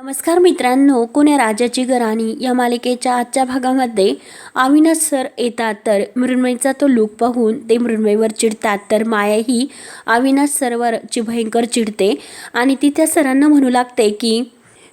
नमस्कार मित्रांनो कोण्या राजाची गराणी या मालिकेच्या आजच्या भागामध्ये अविनाश सर येतात तर मृण्मयीचा तो लूक पाहून ते मृण्मयीवर चिडतात. तर माया ही अविनाश सरवरची भयंकर चिडते आणि ती त्या सरांना म्हणू लागते की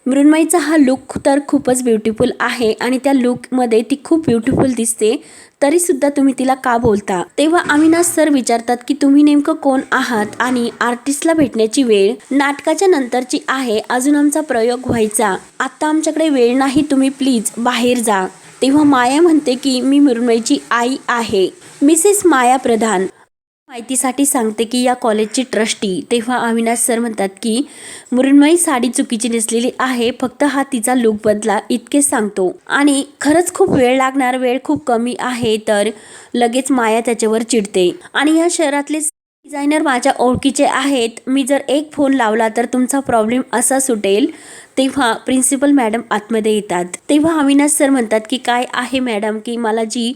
मृण्मयीचा हा लुक तर खूपच ब्युटिफुल आहे आणि त्या लुकमध्ये ती खूप ब्युटिफुल दिसते. तरीसुद्धा तुम्ही तिला का बोलता? तेव्हा अविनाश सर विचारतात की तुम्ही नेमकं कोण आहात आणि आर्टिस्टला भेटण्याची वेळ नाटकाच्या नंतरची आहे अजून आमचा प्रयोग व्हायचा. आत्ता आमच्याकडे वेळ नाही तुम्ही प्लीज बाहेर जा. तेव्हा माया म्हणते की मी मृण्मयीची आई आहे. मिसेस माया प्रधान माहितीसाठी सांगते की या कॉलेजची ट्रस्टी तेव्हा अविनाश सर म्हणतात की मृण्मयी साडी चुकीची नेसलेली आहे फक्त हा तिचा लुक बदला इतकेच सांगतो. आणि खरंच खूप वेळ लागणार वेळ खूप कमी आहे तर लगेच माया त्याच्यावर चिडते. आणि या शहरातले डिझायनर माझ्या ओळखीचे आहेत. मी जर एक फोन लावला तर तुमचा प्रॉब्लेम असा सुटेल तेव्हा प्रिन्सिपल मॅडम आतमध्ये येतात. तेव्हा अविनाश सर म्हणतात की काय आहे मॅडम की मला जी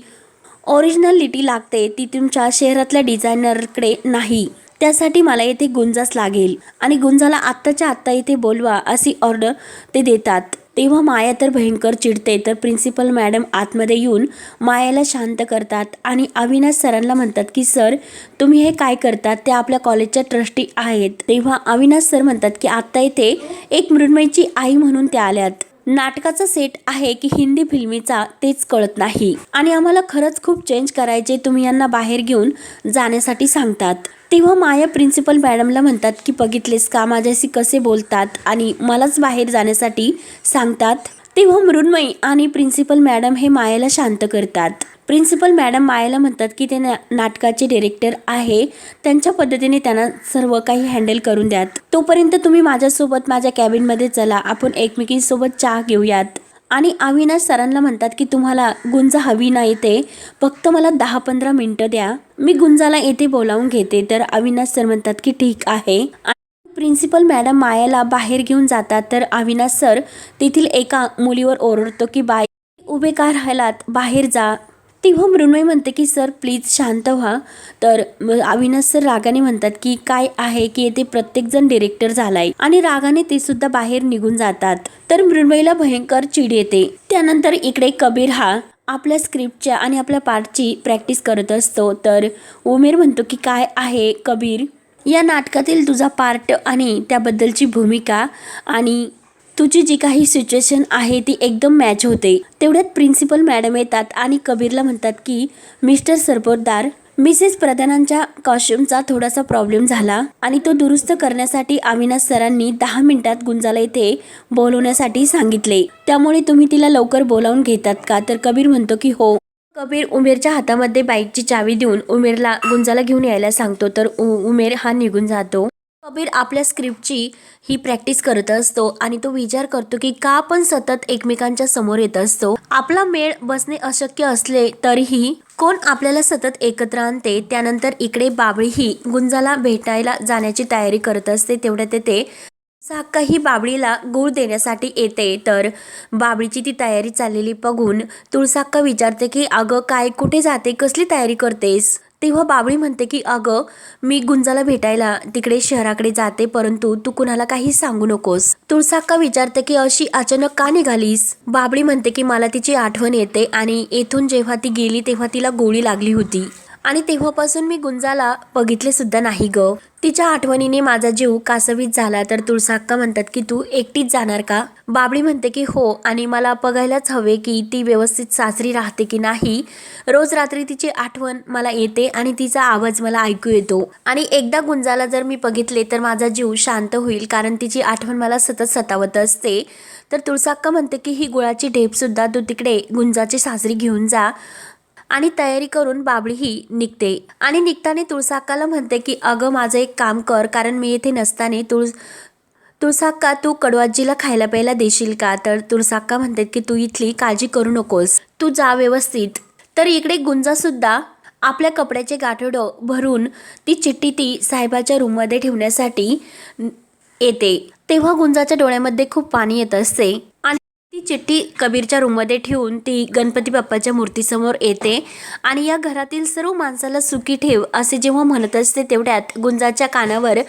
ओरिजिनलिटी लागते ती तुमच्या शहरातल्या डिझायनरकडे नाही. त्यासाठी मला येथे गुंजाच लागेल. आणि गुंजाला आत्ताच्या आत्ता इथे बोलवा अशी ऑर्डर ते देतात. तेव्हा माया तर भयंकर चिडते तर प्रिन्सिपल मॅडम आतमध्ये येऊन मायाला शांत करतात आणि अविनाश सरांना म्हणतात की सर तुम्ही हे काय करतात? ते आपल्या कॉलेजच्या ट्रस्टी आहेत. तेव्हा अविनाश सर म्हणतात की आत्ता इथे एक मृण्मयची आई म्हणून त्या आल्यात. नाटकाचा सेट आहे की हिंदी फिल्मीचा तेच कळत नाही. आणि आम्हाला खरंच खूप चेंज करायचे तुम्ही यांना बाहेर घेऊन जाण्यासाठी सांगतात. तेव्हा माया प्रिन्सिपल मॅडमला म्हणतात की बघितलेस का? माझ्याशी कसे बोलतात? आणि मलाच बाहेर जाण्यासाठी सांगतात. तेव्हा मृण्मयी आणि प्रिन्सिपल मॅडम हे मायाला शांत करतात. प्रिन्सिपल मॅडम मायाला म्हणतात की ते ना नाटकाचे डिरेक्टर आहे. त्यांच्या पद्धतीने त्यांना सर्व काही हँडल करून द्यात. तोपर्यंत तुम्ही माझ्यासोबत माझ्या कॅबिनमध्ये चला. आपण एकमेकींसोबत चहा घेऊयात. आणि अविनाश सरांना म्हणतात की तुम्हाला गुंज हवी नाही ते. फक्त मला दहा पंधरा मिनटं द्या. मी गुंजाला येथे बोलावून घेते. तर अविनाश सर म्हणतात की ठीक आहे. प्रिन्सिपल मॅडम मायाला बाहेर घेऊन जातात. तर अविनाश सर तेथील एका मुलीवर ओरडतो की बाई उभे का राहिलात? बाहेर जा. तेव्हा मृण्मयी म्हणते की सर प्लीज शांत व्हा. तर अविनाश सर रागाने म्हणतात की काय आहे की येथे प्रत्येकजण डिरेक्टर झालाय आणि रागाने ते सुद्धा बाहेर निघून जातात. तर मृण्मयीला भयंकर चिड येते. त्यानंतर इकडे कबीर हा आपल्या स्क्रिप्टच्या आणि आपल्या पार्टची प्रॅक्टिस करत असतो. तर उमेर म्हणतो की काय आहे कबीर? या नाटकातील तुझा पार्ट आणि त्याबद्दलची भूमिका आणि तुझी जी काही सिच्युएशन आहे ती एकदम मॅच होते. तेवढ्यात प्रिन्सिपल मॅडम येतात आणि कबीरला म्हणतात की मिस्टर सरपोतदार मिसेस प्रधानांच्या कॉस्ट्युमचा थोडासा प्रॉब्लेम झाला आणि तो दुरुस्त करण्यासाठी अविनाश सरांनी दहा मिनिटात गुंजाला येथे बोलवण्यासाठी सांगितले. त्यामुळे तुम्ही तिला लवकर बोलावून घेतात का? तर कबीर म्हणतो की हो. कबीर उमेरच्या हातामध्ये बाईकची चावी देऊन उमेरला गुंजाला घेऊन यायला सांगतो. तर उ- उमेर हा निघून जातो. कबीर आपल्या स्क्रिप्टची ही प्रॅक्टिस करत असतो आणि तो विचार करतो की का आपण सतत एकमेकांच्या समोर येत असतो. आपला मेळ बसणे अशक्य असले तरीही कोण आपल्याला सतत एकत्र आणते त्यानंतर इकडे बाबळी ही गुंजाला भेटायला जाण्याची तयारी करत असते तेवढ्यात येते साक्का ही बाबळीला गूळ देण्यासाठी येते. तर बाबळीची ती तयारी चाललेली बघून तुळसाक्का विचारते की अगं काय कुठे जाते? कसली तयारी करतेस? तेव्हा बाबळी म्हणते की अगं मी गुंजाला भेटायला तिकडे शहराकडे जाते परंतु तू कुणाला काही सांगू नकोस. तुळसाक्का विचारते की अशी अचानक का निघालीस? बाबळी म्हणते की मला तिची आठवण येते आणि येथून जेव्हा ती गेली तेव्हा तिला गोळी लागली होती. आणि तेव्हापासून मी गुंजाला बघितले सुद्धा नाही ग. तिच्या आठवणीने माझा जीव कासवीत झाला तर तुळसाक्का म्हणतात की तू एकटीच जाणार का? बाबळी म्हणते की हो आणि मला बघायलाच हवे की ती व्यवस्थित सासरी राहते की नाही. रोज रात्री तिची आठवण मला येते आणि तिचा आवाज मला ऐकू येतो. आणि एकदा गुंजाला जर मी बघितले तर माझा जीव शांत होईल कारण तिची आठवण मला सतत सतावत असते. तर तुळसाक्का म्हणते की ही गुळाची ढेपसुद्धा तू तिकडे गुंजाची सासरी घेऊन जा. आणि तयारी करून बाबळीही निघते. आणि निघताना तुळसाक्काला म्हणते की अगं माझं एक काम कर कारण मी येथे नसताना तुळस तुळसाक्का तू कडवाजीला खायला प्यायला देशील का? तर तुळसाक्का म्हणते की तू इथली काळजी करू नकोस. तू जा व्यवस्थित. तर इकडे गुंजासुद्धा आपल्या कपड्याचे गाठोडं भरून ती चिठ्ठी ती साहेबाच्या रूममध्ये ठेवण्यासाठी येते. तेव्हा गुंजाच्या डोळ्यामध्ये खूप पाणी येत असते. चिठ्ठी कबीरच्या रूममध्ये ठेवून ती गणपती बाप्पाच्या मूर्तीसमोर येते आणि या घरातील सर्व माणसाला सुखी ठेव असे जेव्हा म्हणत असते तेवढ्यात गुंजाच्या कानावर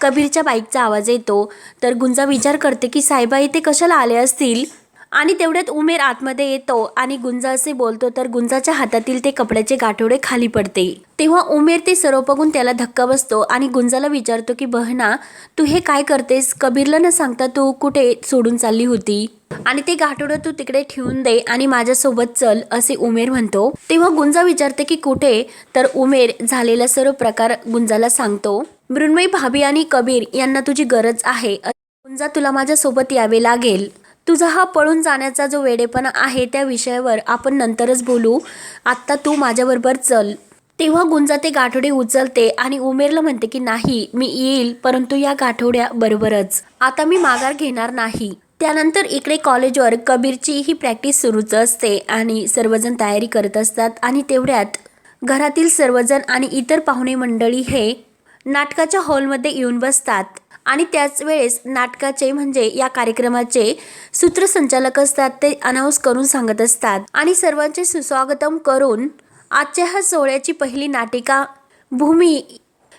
कबीरच्या बाईकचा आवाज येतो. तर गुंजा विचार करते की साहेबा इथे कशाला आले असतील? आणि तेवढ्यात उमेर आतमध्ये येतो आणि गुंजा असे बोलतो तर गुंजाच्या हातातील ते कपड्याचे गाठोडे खाली पडते. तेव्हा उमेर ते सर्व बघून त्याला धक्का बसतो आणि गुंजाला विचारतो की बहना तू हे काय करतेस? कबीरला न सांगता तू कुठे सोडून चालली होती? आणि ते गाठोडं तू तिकडे ठेवून दे आणि माझ्यासोबत चल असे उमेर म्हणतो. तेव्हा गुंजा विचारते की कुठे? तर उमेर झालेला सर्व प्रकार गुंजाला सांगतो. मृण्मयी भाभी आणि कबीर यांना तुझी गरज आहे. गुंजा तुला माझ्यासोबत यावे लागेल. तुझा हा पळून जाण्याचा जो वेडेपणा आहे त्या विषयावर आपण नंतरच बोलू. आत्ता तू माझ्याबरोबर चल. तेव्हा गुंजा ते गाठोडे उचलते आणि उमेरला म्हणते की नाही मी येईल परंतु या गाठोड्या बरोबरच. आता मी माघार घेणार नाही. त्यानंतर इकडे कॉलेजवर कबीरची ही प्रॅक्टिस सुरूच असते आणि सर्वजण तयारी करत असतात आणि तेवढ्यात घरातील सर्वजण आणि इतर पाहुणे मंडळी हे नाटकाच्या हॉलमध्ये येऊन बसतात. आणि त्याच वेळेस नाटकाचे म्हणजे या कार्यक्रमाचे सूत्रसंचालक असतात ते अनाऊन्स करून सांगत असतात. आणि सर्वांचे सुस्वागतम करून आजच्या ह्या सोहळ्याची पहिली नाटिका भूमी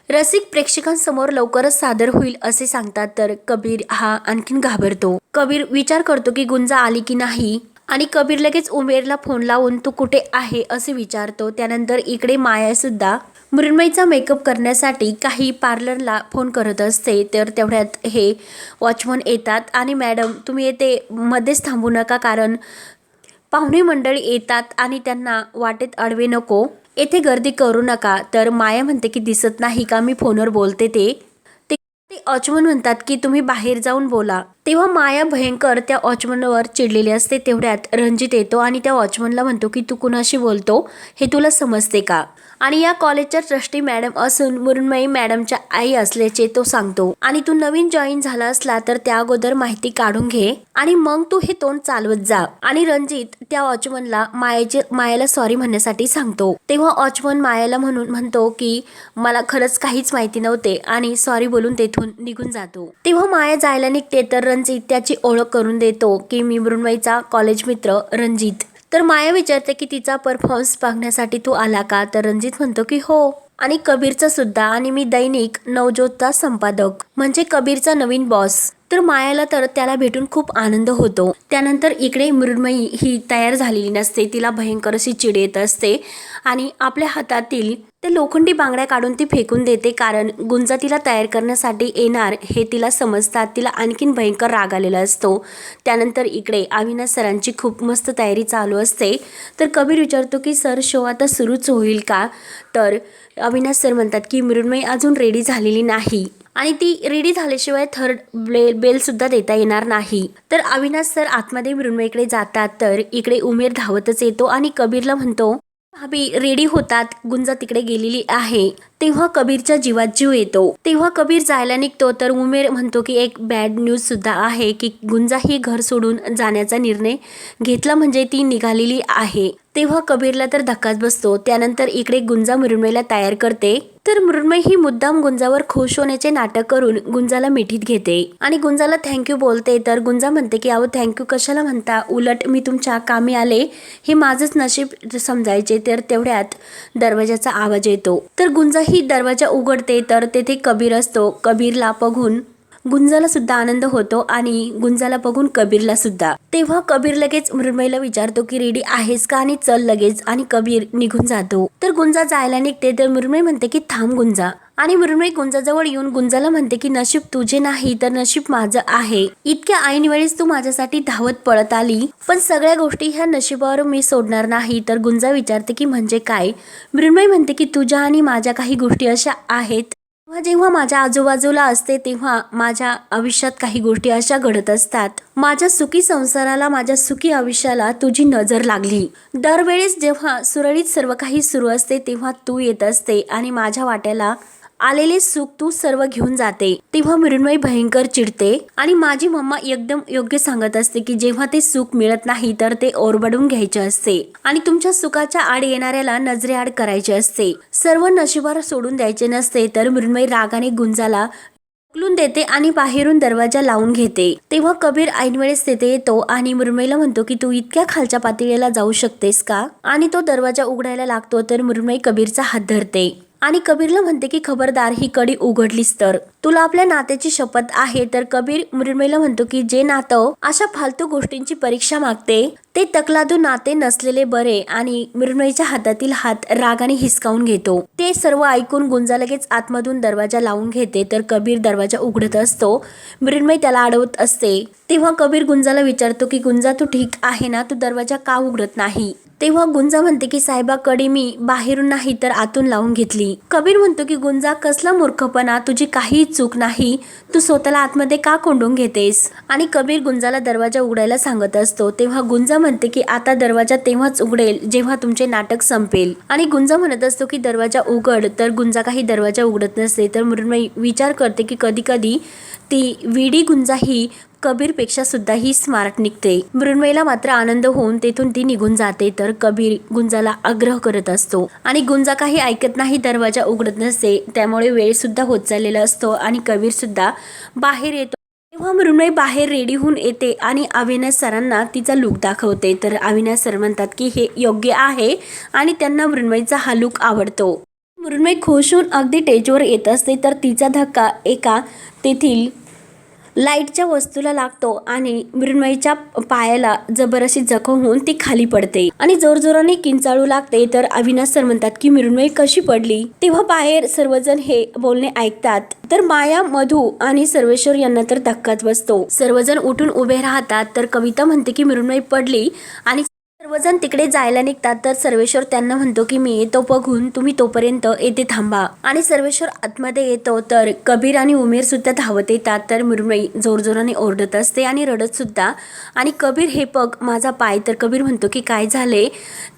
रसिक प्रेक्षकांसमोर लवकरच सादर होईल असे सांगतात. तर कबीर हा आणखीन घाबरतो. कबीर विचार करतो की गुंजा आली की नाही? आणि कबीर लगेच उमेरला फोन लावून तू कुठे आहे? असे विचारतो. त्यानंतर इकडे माया सुद्धा मृण्मयीचा मेकअप करण्यासाठी काही पार्लरला फोन करत असते. तर तेवढ्यात हे वॉचमन येतात आणि मॅडम तुम्ही येथे मध्येच थांबू नका कारण पाहुणे मंडळी येतात आणि त्यांना वाटेत अडवे नको. येथे गर्दी करू नका. तर माया म्हणते की दिसत नाही का? मी फोनवर बोलते ते. ते ते वॉचमन म्हणतात की तुम्ही बाहेर जाऊन बोला. तेव्हा माया भयंकर त्या वॉचमनवर चिडलेली असते तेवढ्यात रणजित येतो आणि त्या वॉचमनला म्हणतो की तू कुणाशी बोलतो? हे तुला समजते का? आणि या कॉलेजच्या ट्रस्टी मॅडम असून मृण्मयी मॅडमच्या आई असल्याचे तो सांगतो. आणि तू नवीन जॉईन झाला असला तर त्या अगोदर माहिती काढून घे आणि मग तू हे तोंड चालवत जा. आणि रणजित त्या वॉचमनला मायाचे मायाला सॉरी म्हणण्यासाठी सांगतो. तेव्हा वॉचमन मायाला म्हणून म्हणतो की मला खरंच काहीच माहिती नव्हते आणि सॉरी बोलून तेथून निघून जातो. तेव्हा माया जायला निघते तर रणजित त्याची ओळख करून देतो की मी मृण्मयीचा कॉलेज मित्र रणजित. तर माया विचारते की तिचा परफॉर्मन्स बघण्यासाठी तू आला का? तर रणजित म्हणतो की हो. आणि कबीरचा सुद्धा. आणि मी दैनिक नवज्योतचा संपादक. म्हणजे कबीरचा नवीन बॉस तर मायाला तर त्याला भेटून खूप आनंद होतो. त्यानंतर इकडे मृण्मयी ही तयार झालेली नसते. तिला भयंकर अशी चिड येत असते आणि आपल्या हातातील ते लोखंडी बांगड्या काढून ती फेकून देते कारण गुंजा तिला तयार करण्यासाठी येणार हे तिला समजतात. तिला आणखीन भयंकर राग आलेला असतो. त्यानंतर इकडे अविनाश सरांची खूप मस्त तयारी चालू असते. तर कबीर विचारतो की सर शो आता सुरूच होईल का? तर अविनाश सर म्हणतात की मृण्मयी अजून रेडी झालेली नाही. आणि ती रेडी झाल्याशिवाय थर्ड बेल बेलसुद्धा देता येणार नाही. तर अविनाश सर आतमध्ये मृण्मयीकडे जातात तर इकडे उमेर धावतच येतो आणि कबीरला म्हणतो भाभी रेडी होतात गुंजा तिकडे गेलेली आहे. तेव्हा कबीरच्या जीवात जीव येतो. तेव्हा कबीर जायला निघतो तर उमेर म्हणतो की एक बॅड न्यूज सुद्धा आहे की गुंजा ही घर सोडून जाण्याचा निर्णय घेतला म्हणजे ती निघालेली आहे. तेव्हा कबीरला तर धक्काच बसतो. त्यानंतर इकडे गुंजा मृण्मयीला तयार करते. तर मृण्मयी ही मुद्दाम गुंजावर खुश होण्याचे नाटक करून गुंजाला मिठीत घेते. आणि गुंजाला थँक्यू बोलते. तर गुंजा म्हणते की अहो थँक्यू कशाला म्हणता? उलट मी तुमच्या कामी आले. हे माझंच नशीब समजायचे. तर तेवढ्यात दरवाजाचा आवाज येतो. तर गुंजा ही दरवाजा उघडते. तर तेथे कबीर असतो. कबीरला बघून गुंजाला सुद्धा आनंद होतो आणि गुंजाला बघून कबीरला सुद्धा. तेव्हा कबीर लगेच मृण्मयीला विचारतो की रेडी आहेस का? आणि चल लगेच आणि कबीर निघून जातो. तर गुंजा जायला निघते तर मृण्मयी म्हणते की थांब गुंजा. आणि मृण्मयी गुंजाजवळ येऊन गुंजाला म्हणते की नशीब तुझे नाही तर नशीब माझं आहे. इतक्या ऐन वेळेस तू माझ्यासाठी धावत पळत आली. पण सगळ्या गोष्टी ह्या नशिबावर मी सोडणार नाही. तर गुंजा विचारते की म्हणजे काय? मृण्मयी म्हणते की तुझ्या आणि माझ्या काही गोष्टी अशा आहेत जेव्हा माझ्या आजूबाजूला असते तेव्हा माझ्या आयुष्यात काही गोष्टी अशा घडत असतात. माझ्या सुखी संसाराला माझ्या सुखी आयुष्याला तुझी नजर लागली. दरवेळेस जेव्हा सुरळीत सर्व काही सुरू असते तेव्हा तू येत असते आणि माझ्या वाट्याला आलेले सुख तू सर्व घेऊन जाते. तेव्हा मृण्मयी भयंकर चिडते आणि माझी मम्मा एकदम योग्य सांगत असते की जेव्हा ते सुख मिळत नाही तर ते ओरबडून घ्यायचे असते आणि तुमच्या सुखाच्या आड येणाऱ्याला नजरेआड करायचे असते. सर्व नशिबावर सोडून द्यायचे नसते तर मृण्मयी रागाने गुंजाला उकलून देते आणि बाहेरून दरवाजा लावून घेते. तेव्हा कबीर ऐन वेळेस तेथे येतो आणि मृण्मयीला म्हणतो की तू इतक्या खालच्या पातळीला जाऊ शकतेस का? आणि तो दरवाजा उघडायला लागतो तर मृण्मयी कबीरचा हात धरते. आणि कबीरला म्हणते की खबरदार ही कडी उघडलीस तर. तुला आपल्या नात्याची शपथ आहे तर कबीर मृण्मयला म्हणतो की जे नातं अशा फालतू गोष्टींची परीक्षा मागते ते तकलादू नाते नसलेले बरे आणि मृण्मयीच्या हातातील हात रागाने हिसकावून घेतो. ते सर्व ऐकून गुंजा लगेच आतमधून दरवाजा लावून घेते तर कबीर दरवाजा उघडत असतो. मृण्मयी त्याला अडवत असते. तेव्हा कबीर गुंजाला विचारतो की गुंजा तू ठीक आहे ना? तू दरवाजा का उघडत नाही? तेव्हा गुंजा म्हणते की साहेबाकडे मी बाहेरून नाही तर आतून लावून घेतली. कबीर म्हणतो की गुंजा कसला मूर्खपणा? तुझी काही चूक नाही. तू स्वतःला आतमध्ये का कोंडून घेतेस? आणि कबीर गुंजाला दरवाजा उघडायला सांगत असतो तेव्हा गुंजा म्हणते की आता दरवाजा तेव्हाच उघडेल जेव्हा तुमचे नाटक संपेल. आणि गुंजा म्हणत असतो की दरवाजा उघड. तर गुंजा काही दरवाजा उघडत नसते तर मृण्मयी विचार करते की कधी कधी ती विडी गुंजा ही कबीरपेक्षा सुद्धा ही स्मार्ट निघते. मृण्मयीला मात्र आनंद होऊन तेथून ती निघून जाते तर कबीर गुंजाला आग्रह करत असतो. आणि गुंजा काही ऐकत नाही दरवाजा उघडत नसते. त्यामुळे वेळ सुद्धा होत चाललेला असतो आणि कबीर सुद्धा बाहेर येतो. तेव्हा मृण्मयी बाहेर रेडी होऊन येते आणि अविनाश सरांना तिचा लुक दाखवते. तर अविनाश सर म्हणतात की हे योग्य आहे आणि त्यांना मृण्मयीचा हा लुक आवडतो. मृण्मयी खुश होऊन अगदी टेजवर येत असते तर तिचा धक्का एका तेथील लाईटच्या वस्तूला लागतो आणि मृण्मयीच्या पायाला जबर अशी जखम होऊन ती खाली पडते. आणि जोरजोराने किंचाळू लागते तर अविनाश सर म्हणतात की मृण्मयी कशी पडली? तेव्हा बाहेर सर्वजण हे बोलणे ऐकतात. तर माया मधू आणि सर्वेश्वर यांना तर धक्काच बसतो. सर्वजण उठून उभे राहतात तर कविता म्हणते की मृण्मयी पडली आणि सर्वजण तिकडे जायला निघतात तर सर्वेश्वर त्यांना म्हणतो की मी येतो बघून तुम्ही तोपर्यंत येथे थांबा. आणि सर्वेश्वर आतमध्ये येतो तर कबीर आणि उमेर सुद्धा धावत येतात तर मृण्मयी जोरजोराने ओरडत असते आणि रडत सुद्धा. आणि कबीर हे पग माझा पाय. तर कबीर म्हणतो की काय झाले?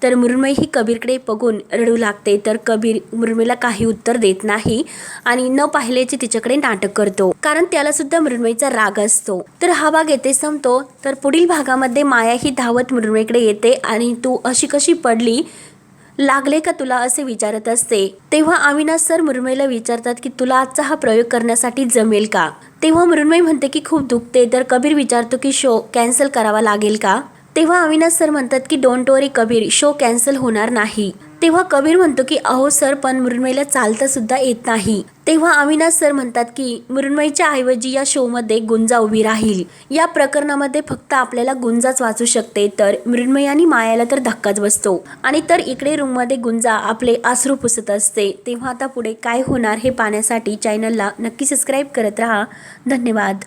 तर मुरमई ही कबीरकडे बघून रडू लागते तर कबीर मुरमईला काही उत्तर देत नाही आणि न पाहिल्याचे तिच्याकडे नाटक करतो. कारण त्याला सुद्धा मृण्मयीचा राग असतो. तर हा भाग येथे संपतो. तर पुढील भागामध्ये माया ही धावत मृण्मयीकडे येते आणि तू अशी कशी पडली? लागले का तुला असे विचारत असते? तेव्हा अविनाश सर मृण्मयला विचारतात की तुला आजचा हा प्रयोग करण्यासाठी जमेल का? तेव्हा मृण्मय म्हणते की खूप दुखते. तर कबीर विचारतो की शो कॅन्सल करावा लागेल का? तेव्हा अविनाश सर म्हणतात की don't worry Kabir show cancel होणार नाही. तेव्हा कबीर म्हणतो की अहो सर पण मृण्मयला चालता सुद्धा येत नाही. तेव्हा अविनाश सर म्हणतात की मृण्मयीच्या ऐवजी या शोमध्ये गुंजा उभी राहील. या प्रकरणामध्ये फक्त आपल्याला गुंजाच वाचू शकते तर मृण्मयी आणि मायाला तर धक्काच बसतो. आणि तर इकडे रूममध्ये गुंजा आपले आसरू पुसत असते. तेव्हा आता पुढे काय होणार हे पाहण्यासाठी चॅनलला नक्की सबस्क्राईब करत राहा. धन्यवाद.